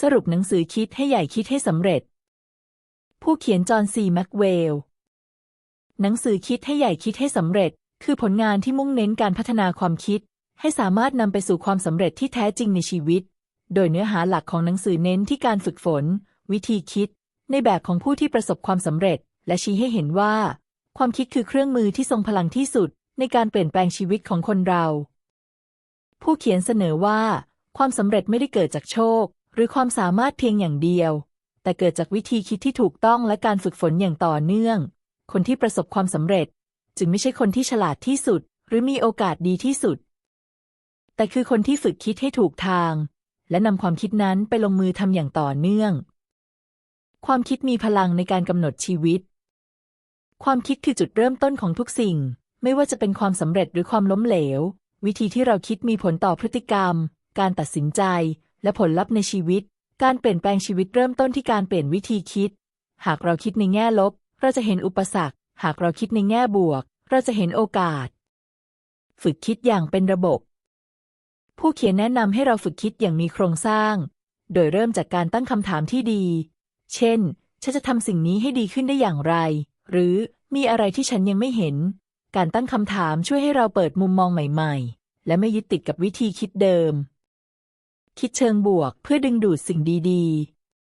สรุปหนังสือคิดให้ใหญ่คิดให้สำเร็จ ผู้เขียนจอห์นซีแม็กเวล หนังสือคิดให้ใหญ่คิดให้สำเร็จ คือผลงานที่มุ่งเน้นการพัฒนาความคิด ให้สามารถนำไปสู่ความสำเร็จที่แท้จริงในชีวิต โดยเนื้อหาหลักของหนังสือเน้นที่การฝึกฝน วิธีคิด ในแบบของผู้ที่ประสบความสำเร็จ และชี้ให้เห็นว่า ความคิดคือเครื่องมือที่ทรงพลังที่สุด ในการเปลี่ยนแปลงชีวิตของคนเรา ผู้เขียนเสนอว่า ความสำเร็จไม่ได้เกิดจากโชค หรือความสามารถเพียงอย่างเดียว แต่เกิดจากวิธีคิดที่ถูกต้องและการฝึกฝนอย่างต่อเนื่อง คนที่ประสบความสำเร็จ จึงไม่ใช่คนที่ฉลาดที่สุด หรือมีโอกาสดีที่สุด แต่คือคนที่ฝึกคิดให้ถูกทาง และนำความคิดนั้นไปลงมือทำอย่างต่อเนื่อง ความคิดมีพลังในการกำหนดชีวิต ความคิดคือจุดเริ่มต้นของทุกสิ่ง ไม่ว่าจะเป็นความสำเร็จหรือความล้มเหลว วิธีที่เราคิดมีผลต่อพฤติกรรม การตัดสินใจ และผลลัพธ์ในชีวิต การเปลี่ยนแปลงชีวิตเริ่มต้นที่การเปลี่ยนวิธีคิด หากเราคิดในแง่ลบ เราจะเห็นอุปสรรค หากเราคิดในแง่บวก เราจะเห็นโอกาส ฝึกคิดอย่างเป็นระบบ ผู้เขียนแนะนำให้เราฝึกคิดอย่างมีโครงสร้าง โดยเริ่มจากการตั้งคำถามที่ดี เช่น ฉันจะทำสิ่งนี้ให้ดีขึ้นได้อย่างไร หรือมีอะไรที่ฉันยังไม่เห็น การตั้งคำถามช่วยให้เราเปิดมุมมองใหม่ ๆ และไม่ยึดติดกับวิธีคิดเดิม คิดเชิงบวกเพื่อดึงดูดสิ่งดี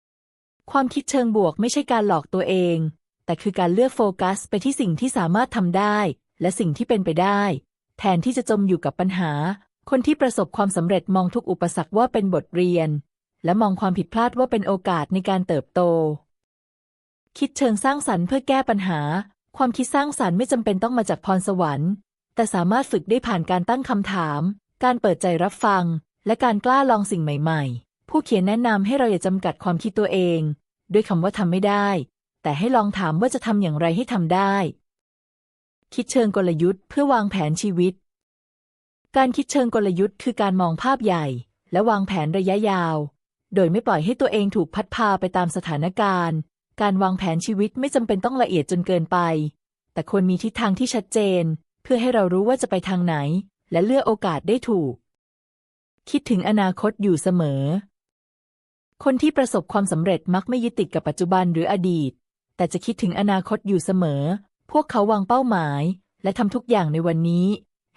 ๆ ความคิดเชิงบวกไม่ใช่การหลอกตัวเอง แต่คือการเลือกโฟกัสไปที่สิ่งที่สามารถทำได้ และสิ่งที่เป็นไปได้ แทนที่จะจมอยู่กับปัญหา คนที่ประสบความสำเร็จมองทุกอุปสรรคว่าเป็นบทเรียน และมองความผิดพลาดว่าเป็นโอกาสในการเติบโต คิดเชิงสร้างสรรค์เพื่อแก้ปัญหา ความคิดสร้างสรรค์ไม่จำเป็นต้องมาจากพรสวรรค์ แต่สามารถฝึกได้ผ่านการตั้งคำถาม การเปิดใจรับฟัง และการกล้าลองสิ่งใหม่ๆ ผู้เขียนแนะนำให้เราอย่าจำกัดความคิดตัวเอง ด้วยคำว่าทำไม่ได้ แต่ให้ลองถามว่าจะทำอย่างไรให้ทำได้ คิดเชิงกลยุทธ์เพื่อวางแผนชีวิต การคิดเชิงกลยุทธ์คือการมองภาพใหญ่ และวางแผนระยะยาว โดยไม่ปล่อยให้ตัวเองถูกพัดพาไปตามสถานการณ์ การวางแผนชีวิตไม่จำเป็นต้องละเอียดจนเกินไป แต่ควรมีทิศทางที่ชัดเจน เพื่อให้เรารู้ว่าจะไปทางไหน และเลือกโอกาสได้ถูก คิดถึงอนาคตอยู่เสมอ คนที่ประสบความสำเร็จมักไม่ยึดติดกับปัจจุบันหรืออดีต แต่จะคิดถึงอนาคตอยู่เสมอ พวกเขาวางเป้าหมาย และทำทุกอย่างในวันนี้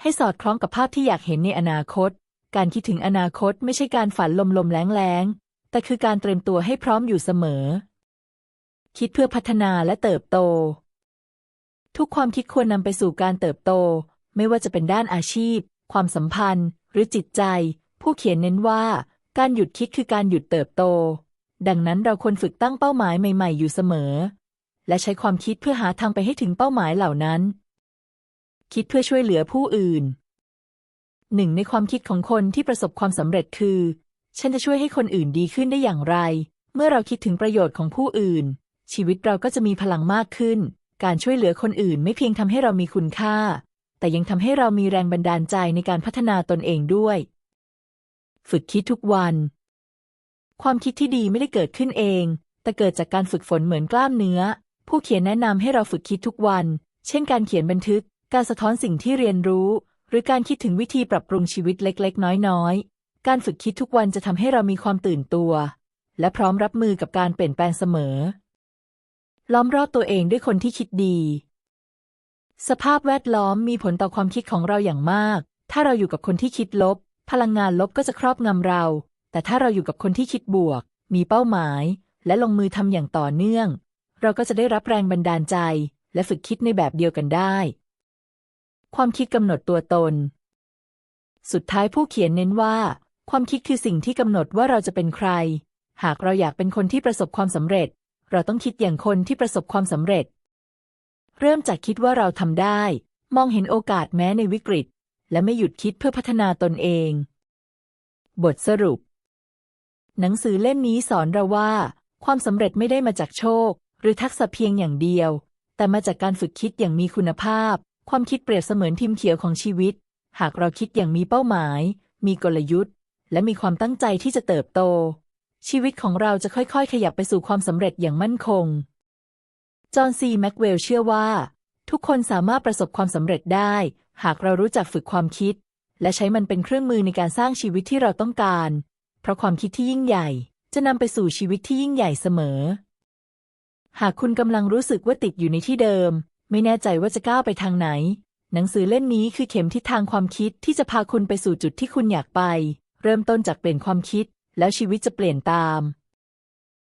ให้สอดคล้องกับภาพที่อยากเห็นในอนาคต การคิดถึงอนาคตไม่ใช่การฝันลมๆแล้งๆ แต่คือการเตรียมตัวให้พร้อมอยู่เสมอ คิดเพื่อพัฒนาและเติบโต ทุกความคิดควรนำไปสู่การเติบโต ไม่ว่าจะเป็นด้านอาชีพ ความสัมพันธ์ หรือจิตใจ ผู้เขียนเน้นว่าการหยุดคิดคือการหยุดเติบโต ดังนั้นเราควรฝึกตั้งเป้าหมายใหม่ ๆ อยู่เสมอ และใช้ความคิดเพื่อหาทางไปให้ถึงเป้าหมายเหล่านั้น คิดเพื่อช่วยเหลือผู้อื่น หนึ่งในความคิดของคนที่ประสบความสำเร็จคือ ฉันจะช่วยให้คนอื่นดีขึ้นได้อย่างไร เมื่อเราคิดถึงประโยชน์ของผู้อื่น ชีวิตเราก็จะมีพลังมากขึ้น การช่วยเหลือคนอื่นไม่เพียงทำให้เรามีคุณค่า แต่ยังทำให้เรามีแรงบันดาลใจในการพัฒนาตนเองด้วย ฝึกคิดทุกวัน ความคิดที่ดีไม่ได้เกิดขึ้นเอง แต่เกิดจากการฝึกฝนเหมือนกล้ามเนื้อ ผู้เขียนแนะนำให้เราฝึกคิดทุกวัน เช่น การเขียนบันทึก การสะท้อนสิ่งที่เรียนรู้ หรือการคิดถึงวิธีปรับปรุงชีวิตเล็ก ๆ น้อย ๆ การฝึกคิดทุกวันจะทำให้เรามีความตื่นตัว และพร้อมรับมือกับการเปลี่ยนแปลงเสมอ ล้อมรอบตัวเองด้วยคนที่คิดดี สภาพแวดล้อมมีผลต่อความคิดของเราอย่างมาก ถ้าเราอยู่กับคนที่คิดลบ พลังงานลบก็จะครอบงำเรา แต่ถ้าเราอยู่กับคนที่คิดบวก มีเป้าหมาย และลงมือทำอย่างต่อเนื่อง เราก็จะได้รับแรงบันดาลใจ และฝึกคิดในแบบเดียวกันได้ ความคิดกำหนดตัวตน สุดท้ายผู้เขียนเน้นว่า ความคิดคือสิ่งที่กำหนดว่าเราจะเป็นใคร หากเราอยากเป็นคนที่ประสบความสำเร็จ เราต้องคิดอย่างคนที่ประสบความสำเร็จ เริ่มจากคิดว่าเราทำได้ มองเห็นโอกาสแม้ในวิกฤต และไม่หยุดคิดเพื่อพัฒนาตนเอง บทสรุป หนังสือเล่มนี้สอนเราว่า ความสำเร็จไม่ได้มาจากโชค หรือทักษะเพียงอย่างเดียว แต่มาจากการฝึกคิดอย่างมีคุณภาพ ความคิดเปรียบเสมือนพิมพ์เขียวของชีวิต หากเราคิดอย่างมีเป้าหมาย มีกลยุทธ์ และมีความตั้งใจที่จะเติบโต ชีวิตของเราจะค่อยๆ ขยับไปสู่ความสำเร็จอย่างมั่นคง จอห์นซีแม็กเวลเชื่อว่า ทุกคนสามารถประสบความสำเร็จได้ หากเรารู้จักฝึกความคิด และใช้มันเป็นเครื่องมือในการสร้างชีวิตที่เราต้องการ เพราะความคิดที่ยิ่งใหญ่ จะนำไปสู่ชีวิตที่ยิ่งใหญ่เสมอ หากคุณกำลังรู้สึกว่าติดอยู่ในที่เดิม ไม่แน่ใจว่าจะก้าวไปทางไหน หนังสือเล่มนี้คือเข็มทิศทางความคิดที่จะพาคุณไปสู่จุดที่คุณอยากไป เริ่มต้นจากเปลี่ยนความคิด แล้วชีวิตจะเปลี่ยนตาม